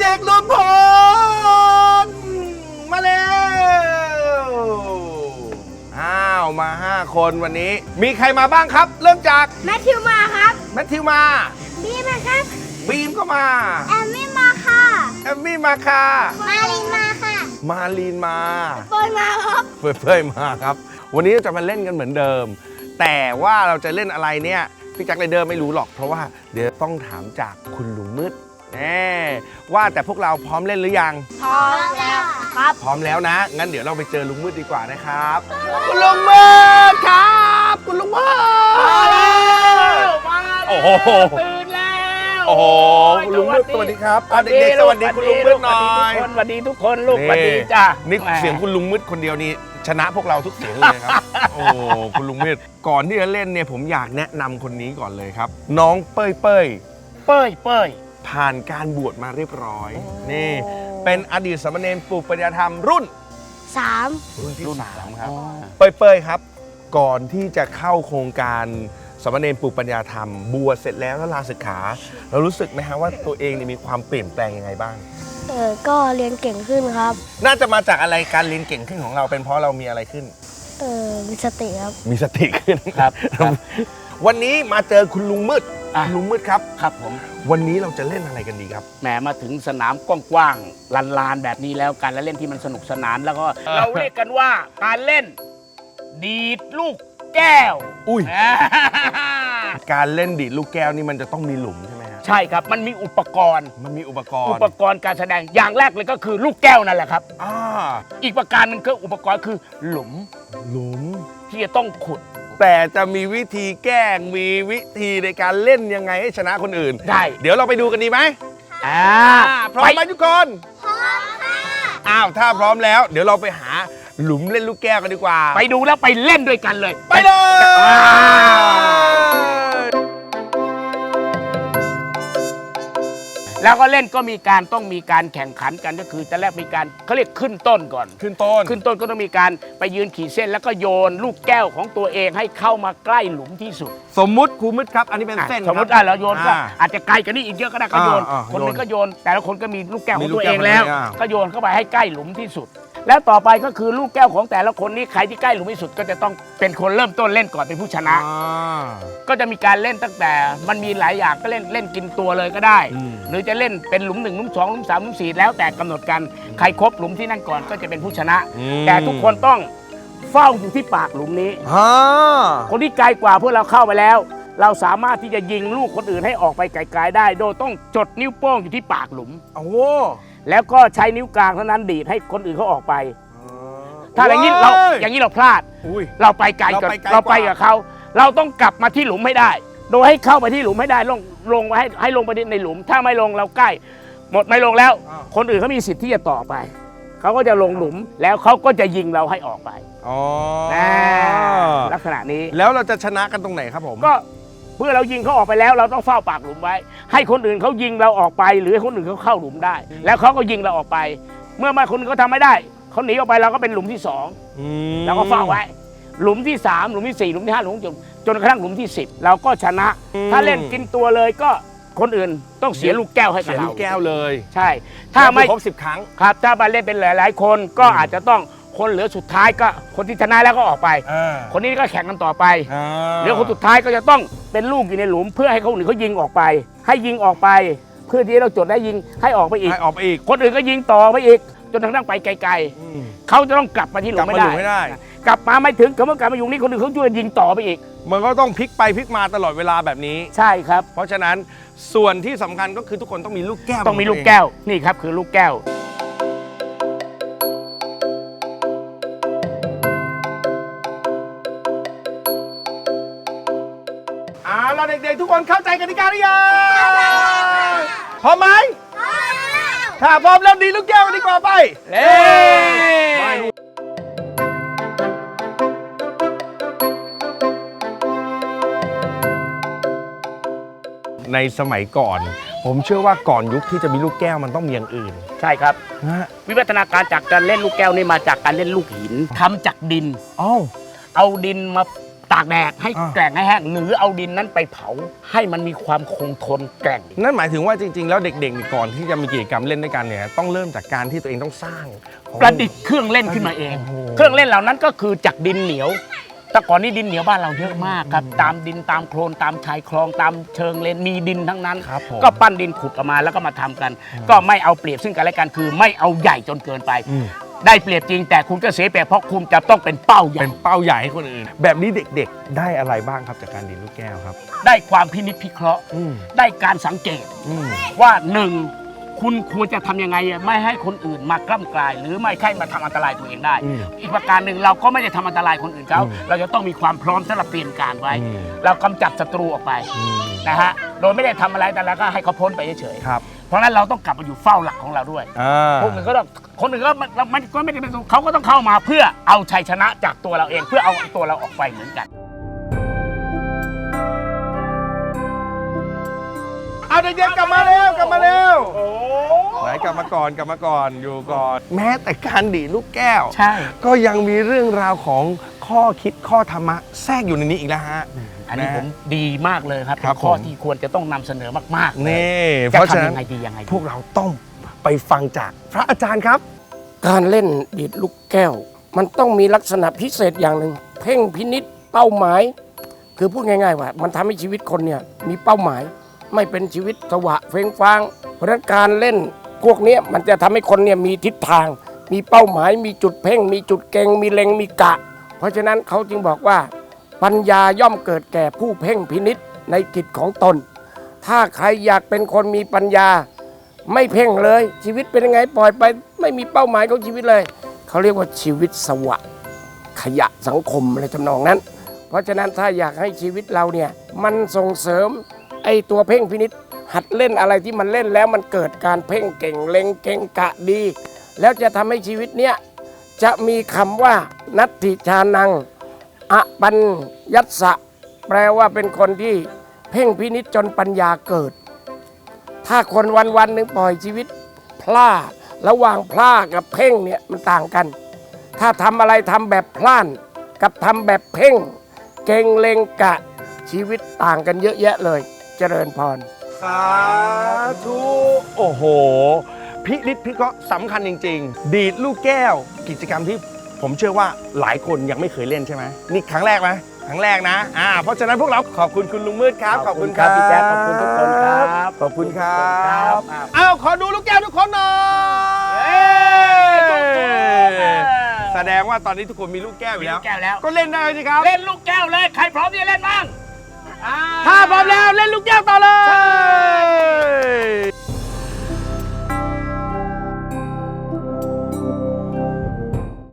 เด็กๆรวมพลมาเร็วอ้าวมา 5 คนวันนี้ มีใครมาบ้างครับ เริ่มจากแมทธิวมาครับ แมทธิวมา บีมาครับบีมก็มาแอมมี่มาค่ะแอมมี่มาค่ะ มาลินมาค่ะ มาลีนมาปอยมาครับเพื่อยๆมาครับ วันนี้เราจะมาเล่นกันเหมือนเดิม แต่ว่าเราจะเล่นอะไรเนี่ยพี่แจ็คไรเดอร์ไม่รู้หรอกเพราะว่าเดี๋ยวต้องถามจากคุณลุงมืด แน่ว่าแต่พวกเราพร้อมเล่นหรือยัง พร้อมแล้วครับ พร้อมแล้วนะ งั้นเดี๋ยวเราไปเจอลุงมืดดีกว่านะครับ คุณลุงมืดครับ คุณลุงมืดมาแล้วมาแล้วโอ้โห ตื่นแล้วโอ้โหคุณลุงมืดสวัสดีครับอะเด็กๆสวัสดีคุณลุงมืดหน่อยสวัสดีทุกคนลูกสวัสดีจ้านี่แหมเสียงคุณลุงมืดคนเดียวนี่ชนะพวกเราทุกเสียงเลยครับ โอ้คุณลุงมืดก่อนที่จะเล่นเนี่ยผมอยากแนะนำคนนี้ก่อนเลยครับ น้องเป้ยเป้ยเป้ยเป้ย ผ่านการบวชมาเรียบร้อย นี่ เป็นอดีตสามเณรปลูกปัญญาธรรมรุ่น สามรุ่นที่สามครับอ๋อเป้ยเป้ยครับ ก่อนที่จะเข้าโครงการสามเณรปลูกปัญญาธรรม บวชเสร็จแล้วแล้วลาศึกขา เรารู้สึกไหมฮะว่าตัวเองเนี่ยมีความเปลี่ยนแปลงยังไงบ้าง เออก็เรียนเก่งขึ้นครับ น่าจะมาจากอะไรการเรียนเก่งขึ้นของเราเป็นเพราะเรามีอะไรขึ้น เออมีสติครับ มีสติขึ้นครับครับ วันนี้มาเจอคุณลุงมืดอะ คุณลุงมืดครับ ครับผมวันนี้เราจะเล่นอะไรกันดีครับ แหมมาถึงสนามกว้างๆลานๆแบบนี้แล้วการละเล่นที่มันสนุกสนานแล้วก็เราเรียกกันว่าการเล่น ดีดลูกแก้ว อุ้ยอ่าการเล่นดีดลูกแก้วนี่มันจะต้องมีหลุมใช่ไหมฮะใช่ครับมันมีอุปกรณ์ มันมีอุปกรอุณ์ปกรณ์การแสดงอย่างแรกเลยก็คือลูกแก้วนั่นแหละครับ อ่าอีกประการหนึงคืออุปกรณ์คือหลุมหลุมที่จะต้องขุด แต่จะมีวิธีแกล้งมีวิธีในการเล่นยังไงให้ชนะคนอื่น ได้ เดี๋ยวเราไปดูกันดีไหมอ่าอ่าพร้อมไหมทุกคนพร้อมค่ะอ้าวถ้าพร้อมแล้ว เดี๋ยวเราไปหาหลุมเล่นลูกแก้วกันดีกว่า ไปดูแล้วไปเล่นด้วยกันเลย ไปเลย แล้วก็เล่นก็มีการต้องมีการแข่งขันกันก็คือจะแรกมีการเขาเรียกขึ้นต้นก่อน ขึ้นต้น ขึ้นต้นก็ต้องมีการไปยืนขีดเส้น แล้วก็โยนลูกแก้วของตัวเองให้เข้ามาใกล้หลุมที่สุด สมมุติครูมืดครับ อันนี้เป็นอะเส้นสมมติคอะบเราโยนก็อ่าอาจจะไกลกันนี่อีกเยอะก็ได้ก็โยน อ่าอ่าคนหนึงโยนก็โยน แต่ละคนก็มีลูกแก้วขมีองลูกตัวแก้เอวงแล้ว ของตัวเองอ่า ก็โยนเข้าไปให้ใกล้หลุมที่สุด แล้วต่อไปก็คือลูกแก้วของแต่ละคนนี่ใครที่ใกล้หลุมที่สุดก็จะต้องเป็นคนเริ่มต้นเล่นก่อนเป็นผู้ชนะอ่าก็จะมีการเล่นตั้งแต่มันมีหลายอย่างก็เล่นเล่นกินตัวเลยก็ได้อืมหรือจะเล่นเป็นหลุมหนึ่งหลุมสองหลุมสามหลุมสี่แล้วแต่กำหนดกันใครครบหลุมที่นั่นก่อนก็จะเป็นผู้ชนะอืมแต่ทุกคนต้องเฝ้าอยู่ที่ปากหลุมนี้อ่าคนที่ไกลกว่าเพื่อเราเข้าไปแล้ว เราสามารถที่จะยิงลูกคนอื่นให้ออกไปไกลๆได้ โดยต้องจดนิ้วโป้งอยู่ที่ปากหลุมโอ้ แล้วก็ใช้นิ้วกลางเท่านั้นดีดให้คนอื่นเขาออกไป ถ้าอย่างนี้เราอย่างนี้เราพลาด อุ้ย เราไปไกลกับเราไปไกลเราไปกว่ากับเขา เราต้องกลับมาที่หลุมให้ได้ โดยให้เข้าไปที่หลุมให้ได้ลงลงไปให้ให้ลงไปในหลุม ถ้าไม่ลงเราใกล้ หมดไม่ลงแล้วอ่าคนอื่นเขามีสิทธิ์ที่จะต่อไป เขาก็จะลงหลุมแล้วเขาก็จะยิงเราให้ออกไปอ๋อนะลักษณะนี้แล้วเราจะชนะกันตรงไหนครับผม ก็ เมื่อเรายิงเขาออกไปแล้ว เราต้องเฝ้าปากหลุมไว้ ให้คนอื่นเขายิงเราออกไป หรือให้คนอื่นเขาเข้าหลุมได้ แล้วเขาก็ยิงเราออกไป เมื่อมาคนอื่นเขาทำไม่ได้เขาหนีออกไปเราก็เป็นหลุมที่สองอืมเราก็เฝ้าไว้ หลุมที่สามหลุมที่สี่หลุมที่ห้าหลุมที่หกจนกระทั่งหลุมที่สิบเราก็ชนะ ถ้าเล่นกินตัวเลยก็คนอื่นต้องเสียลูกแก้วให้กับเสียเราลูกแก้วเลยใช่ ถ้าไม่ครบสิบครั้ง ครับถ้ามาเล่นเป็นหลาย ๆ คนก็อาจจะต้องคนเหลือสุดท้ายก็คนที่ชนะแล้วก็ออกไปอ่าคนนี้ก็แข่งกันต่อไปอ่าเหลือคนสุดท้ายก็จะต้อง เป็นลูกอยู่ในหลุมเพื่อให้คนอื่นเขายิงออกไป ให้ยิงออกไป เพื่อที่เราจดได้ยิงให้ออกไปอีก ให้ออกไปอีกคนอื่นก็ยิงต่อไปอีก จนกระทั่งไปไกลอืมๆเขาจะต้องกลับมาที่หลุกลัมบมาไม่อได้ ยู่ไม่ได้ กลับมาไม่ถึงคำว่ากลับมาอยู่นี่คนอื่นเขาช่วยยิงต่อไปอีก มันก็ต้องพลิกไปพลิกมาตลอดเวลาแบบนี้ ใช่ครับ เพราะฉะนั้นส่วนที่สำคัญก็คือทุกคนต้องมีลูกแก้วต้องมีลูกแก้วนี่ครับคือลูกแก้ว ด็กๆ ทุกคนเข้าใจกติกาหรือยังพร้อมไหมถ้าพร้อมเริ่มดีลูกแก้วกันดีกว่าไปเอ้ยในสมัยก่อน ผมเชื่อว่าก่อนยุคที่จะมีลูกแก้วมันต้องมีอย่างอื่น ใช่ครับนะวิวัฒนาการจากการเล่นลูกแก้วนี่มาจากการเล่นลูกหินทำจากดินอ้าวเอาดินมา ตากแดดให้อ่า แกร่งให้แห้งหรือเอาดินนั้นไปเผาให้มันมีความคงทนแกร่ง นั่นหมายถึงว่าจริง ๆ แล้วเด็กๆนี่ก่อนที่จะมีกิจกรรมเล่นด้วยกันเนี่ยต้องเริ่มจากการที่ตัวเองต้องสร้างของ ประดิษฐ์เครื่องเล่นขึ้นมาเอง โอ้โห เครื่องเล่นเหล่านั้นก็คือจากดินเหนียว แต่ก่อนนี้ดินเหนียวบ้านเราเยอะมากครับ ตามดินตามโคลนตามชายคลองตามเชิงเลนมีดินทั้งนั้น ครับผม ก็ปั้นดินขุดออกมาแล้วก็มาทำกัน ก็ไม่เอาเปรียบซึ่งกันและกันคือไม่เอาใหญ่จนเกินไป อืม ได้เปรียบจริงแต่คุณก็เสียเปรียบเพราะคุณจะต้องเป็นเป้าใหญ่เป็นเป้าใหญ่ให้คนอื่น แบบนี้เด็กๆ ได้อะไรบ้างครับจากการดีดลูกแก้วครับ ได้ความพินิจพิเคราะห์ อืม ได้การสังเกตอืม ว่าหนึ่ง คุณควรจะทำยังไงไม่ให้คนอื่นมากล้ำกลาย หรือไม่ใช่มาทำอันตรายตัวเองได้ อืมอีกประการหนึ่งเราก็ไม่ได้ทำอันตรายคนอื่นเขาอืมเราจะต้องมีความพร้อมสำหรับเปลี่ยนการไว้ อืม เรากำจัดศัตรูออกไปอืมนะฮะโดยไม่ได้ทำอะไรแต่เราก็ให้เขาพ้นไปเฉยครับๆเพราะฉะนั้นเราต้องกลับมาอยู่เฝ้าหลักของเราด้วย อ่าคนอื่นก็ต้องคนอื่นก็มันมันก็ไม่ได้เป็นเขาก็ต้องเข้ามาเพื่อเอาชัยชนะจากตัวเราเอง เพื่อเอาตัวเราออกไปเหมือนกัน เอาเด็กๆกลับมาเร็วกลับมาเร็วไหนกลั บมาก่อนกลับมาก่อนอยู่ก่อน แม้แต่การดีดลูกแก้ว ใช่ ก็ยังมีเรื่องราวของข้อคิดข้อธรรมะแทรกอยู่ในนี้อีกแล้วฮะ อันนี้นะผมดีมากเลยครับครับเป็นข้อผม ที่ควรจะต้องนำเสนอมากๆเลยนี่จะเพราะฉะนั้นทำยังไงดียังไงดี พวกเราต้องไปฟังจากพระอาจารย์ครับ การเล่นดีดลูกแก้ว มันต้องมีลักษณะพิเศษอย่างหนึ่ง เพ่งพินิษเป้าหมาย คือพูดง่ายๆว่า มันทำให้ชีวิตคนเนี่ยมีเป้าหมาย ไม่เป็นชีวิตสวะเฟ้งฟางเพราะฉะนั้นการเล่น พวกนี้มันจะทำให้คนเนี่ยมีทิศทาง มีเป้าหมาย มีจุดเพ่ง มีจุดเก่งมีเล็งมีกะ เพราะฉะนั้นเขาจึงบอกว่า ปัญญาย่อมเกิดแก่ผู้เพ่งพินิษในกิจของตน ถ้าใครอยากเป็นคนมีปัญญา ไม่เพ่งเลย ชีวิตเป็นยังไงปล่อยไปไม่มีเป้าหมายของชีวิตเลย เขาเรียกว่าชีวิตสวะ ขยะสังคมอะไรทำนองนั้น เพราะฉะนั้นถ้าอยากให้ชีวิตเราเนี่ยมันส่งเสริมไอ้ตัวเพ่งพินิษ หัดเล่นอะไรที่มันเล่นแล้วมันเกิดการเพ่งเก่งเล็งเก่งกะดี แล้วจะทำให้ชีวิตเนี่ยจะมีคำว่านัตถิชานังอปัญยัสสะแปลว่าเป็นคนที่เพ่งพินิษจนปัญญาเกิด ถ้าคนวันวันหนึ่งปล่อยชีวิตพลาดระหว่างพลาดกับเพ่งเนี่ยมันต่างกัน ถ้าทำอะไรทำแบบพลานกับทำแบบเพ่ง เก่งเลงกะชีวิตต่างกันเยอะแยะเลย เจริญพร สาธุ โอ้โห พินิจพิเคราะห์สำคัญจริง ๆ ดีดลูกแก้ว กิจกรรมที่ผมเชื่อว่าหลายคนยังไม่เคยเล่นใช่ไหมนี่ครั้งแรกไหมครั้งแรกนะอ่าเพราะฉะนั้นพวกเราขอบคุณคุณลุงมืดครับ ขอบคุณครับพี่แจ๊คขอบคุณทุกคนครับขอบคุณครัครับบอ้าวขอดูลูกแก้วทุกคนหน่อยแสดงว่าตอนนี้ทุกคนมีลูกแก้วอยู่มีแล้ลูวกแก้วแล้ว ก็เล่นได้สิครับ เล่นลูกแก้วเลย ใครพร้อมที่จะเล่นบ้าง ถ้าพร้อมแล้วเล่นลูกแก้วต่อเลย